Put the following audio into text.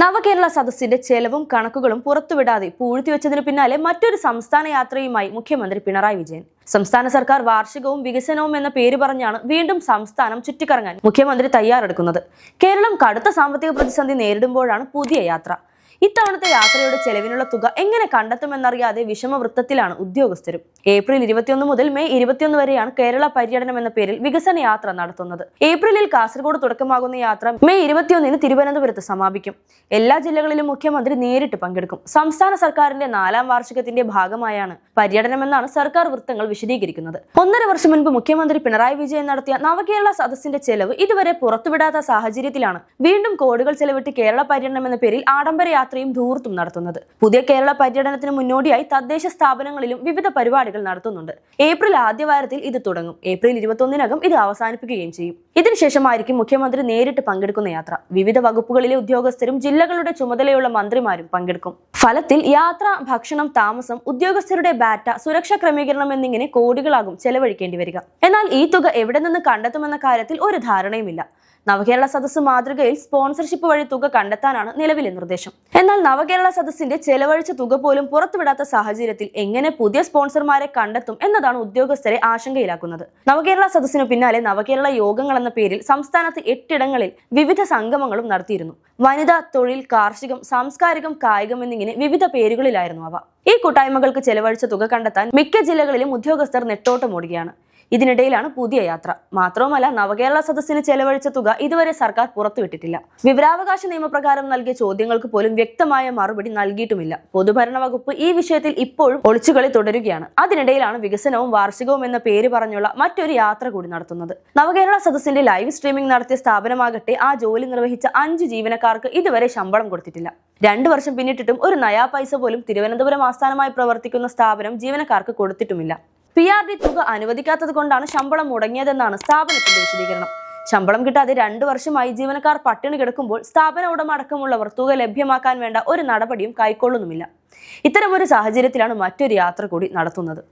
നവകേരള സദസ്സിന്റെ ചെലവും കണക്കുകളും പുറത്തുവിടാതെ പൂഴ്ത്തിവെച്ചതിനു പിന്നാലെ മറ്റൊരു സംസ്ഥാന യാത്രയുമായി മുഖ്യമന്ത്രി പിണറായി വിജയൻ. സംസ്ഥാന സർക്കാർ വാർഷികവും വികസനവും എന്ന പേര് പറഞ്ഞാണ് വീണ്ടും സംസ്ഥാനം ചുറ്റിക്കറങ്ങാൻ മുഖ്യമന്ത്രി തയ്യാറെടുക്കുന്നത്. കേരളം കടുത്ത സാമ്പത്തിക പ്രതിസന്ധി നേരിടുമ്പോഴാണ് പുതിയ യാത്ര. ഇത്തവണത്തെ യാത്രയുടെ ചെലവിനുള്ള തുക എങ്ങനെ കണ്ടെത്തുമെന്നറിയാതെ വിഷമവൃത്തത്തിലാണ് ഉദ്യോഗസ്ഥരും. ഏപ്രിൽ ഇരുപത്തിയൊന്ന് മുതൽ മെയ് ഇരുപത്തിയൊന്ന് വരെയാണ് കേരള പര്യടനം എന്ന പേരിൽ വികസന യാത്ര നടത്തുന്നത്. ഏപ്രിലിൽ കാസർഗോഡ് തുടക്കമാകുന്ന യാത്ര മെയ് ഇരുപത്തിയൊന്നിന് തിരുവനന്തപുരത്ത് സമാപിക്കും. എല്ലാ ജില്ലകളിലും മുഖ്യമന്ത്രി നേരിട്ട് പങ്കെടുക്കും. സംസ്ഥാന സർക്കാരിന്റെ നാലാം വാർഷികത്തിന്റെ ഭാഗമായാണ് പര്യടനമെന്നാണ് സർക്കാർ വൃത്തങ്ങൾ വിശദീകരിക്കുന്നത്. ഒന്നര വർഷം മുൻപ് മുഖ്യമന്ത്രി പിണറായി വിജയൻ നടത്തിയ നവകേരള സദസ്സിന്റെ ചെലവ് ഇതുവരെ പുറത്തുവിടാത്ത സാഹചര്യത്തിലാണ്. വീണ്ടും കോടികൾ ചെലവിട്ട് കേരള പര്യടനം എന്ന പേരിൽ ആഡംബര യാത്രയും ധൂർത്തും നടത്തുന്നത്. പുതിയ കേരള പര്യടനത്തിന് മുന്നോടിയായി തദ്ദേശ സ്ഥാപനങ്ങളിലും വിവിധ പരിപാടികൾ നടത്തുന്നുണ്ട്. ഏപ്രിൽ ആദ്യവാരത്തിൽ ഇത് തുടങ്ങും. ഏപ്രിൽ ഇരുപത്തൊന്നിനകം ഇത് അവസാനിപ്പിക്കുകയും ചെയ്യും. ഇതിനുശേഷമായിരിക്കും മുഖ്യമന്ത്രി നേരിട്ട് പങ്കെടുക്കുന്ന യാത്ര. വിവിധ വകുപ്പുകളിലെ ഉദ്യോഗസ്ഥരും ജില്ലകളുടെ ചുമതലയുള്ള മന്ത്രിമാരും പങ്കെടുക്കും. ഫലത്തിൽ യാത്ര ഭക്ഷണം താമസം ഉദ്യോഗസ്ഥരുടെ ബാറ്റ സുരക്ഷാ ക്രമീകരണം എന്നിങ്ങനെ കോടികളാകും ചെലവഴിക്കേണ്ടി വരിക. എന്നാൽ ഈ തുക എവിടെ നിന്ന് കണ്ടെത്തുമെന്ന കാര്യത്തിൽ ഒരു ധാരണയുമില്ല. നവകേരള സദസ്സ് മാതൃകയിൽ സ്പോൺസർഷിപ്പ് വഴി തുക കണ്ടെത്താനാണ് നിലവിലെ നിർദ്ദേശം. എന്നാൽ നവകേരള സദസ്സിന്റെ ചെലവഴിച്ച തുക പോലും പുറത്തുവിടാത്ത സാഹചര്യത്തിൽ എങ്ങനെ പുതിയ സ്പോൺസർമാരെ കണ്ടെത്തും എന്നതാണ് ഉദ്യോഗസ്ഥരെ ആശങ്കയിലാക്കുന്നത്. നവകേരള സദസ്സിനു പിന്നാലെ നവകേരള യോഗങ്ങൾ എന്ന പേരിൽ സംസ്ഥാനത്ത് എട്ടിടങ്ങളിൽ വിവിധ സംഗമങ്ങളും നടത്തിയിരുന്നു. വനിത തൊഴിൽ കാർഷികം സാംസ്കാരികം കായികം എന്നിങ്ങനെ വിവിധ പേരുകളിലായിരുന്നു അവ. ഈ കൂട്ടായ്മകൾക്ക് ചെലവഴിച്ച തുക കണ്ടെത്താൻ മിക്ക ജില്ലകളിലും ഉദ്യോഗസ്ഥർ നെട്ടോട്ടമോടുകയാണ്. ഇതിനിടയിലാണ് പുതിയ യാത്ര. മാത്രവുമല്ല നവകേരള സദസ്സിന് ചെലവഴിച്ച തുക ഇതുവരെ സർക്കാർ പുറത്തുവിട്ടിട്ടില്ല. വിവരാവകാശ നിയമപ്രകാരം നൽകിയ ചോദ്യങ്ങൾക്ക് പോലും വ്യക്തമായ മറുപടി നൽകിയിട്ടുമില്ല. പൊതുഭരണ വകുപ്പ് ഈ വിഷയത്തിൽ ഇപ്പോഴും ഒളിച്ചുകളി തുടരുകയാണ്. അതിനിടയിലാണ് വികസനവും വാർഷികവും എന്ന പേര് പറഞ്ഞുള്ള മറ്റൊരു യാത്ര കൂടി നടത്തുന്നത്. നവകേരള സദസ്സിന്റെ ലൈവ് സ്ട്രീമിംഗ് നടത്തിയ സ്ഥാപനമാകട്ടെ ആ ജോലി നിർവഹിച്ച അഞ്ച് ജീവനക്കാർക്ക് ഇതുവരെ ശമ്പളം കൊടുത്തിട്ടില്ല. രണ്ടു വർഷം പിന്നിട്ടിട്ടും ഒരു നയാ പൈസ പോലും തിരുവനന്തപുരം ആസ്ഥാനമായി പ്രവർത്തിക്കുന്ന സ്ഥാപനം ജീവനക്കാർക്ക് കൊടുത്തിട്ടുമില്ല. പി ആർ ഡി തുക അനുവദിക്കാത്തത് കൊണ്ടാണ് ശമ്പളം മുടങ്ങിയതെന്നാണ് സ്ഥാപനത്തിന്റെ വിശദീകരണം. ശമ്പളം കിട്ടാതെ രണ്ടു വർഷമായി ജീവനക്കാർ പട്ടിണി കിടക്കുമ്പോൾ സ്ഥാപന ഉടമ അടക്കമുള്ളവർ തുക ലഭ്യമാക്കാൻ വേണ്ട ഒരു നടപടിയും കൈക്കൊള്ളുന്നുമില്ല. ഇത്തരമൊരു സാഹചര്യത്തിലാണ് മറ്റൊരു യാത്ര കൂടി നടത്തുന്നത്.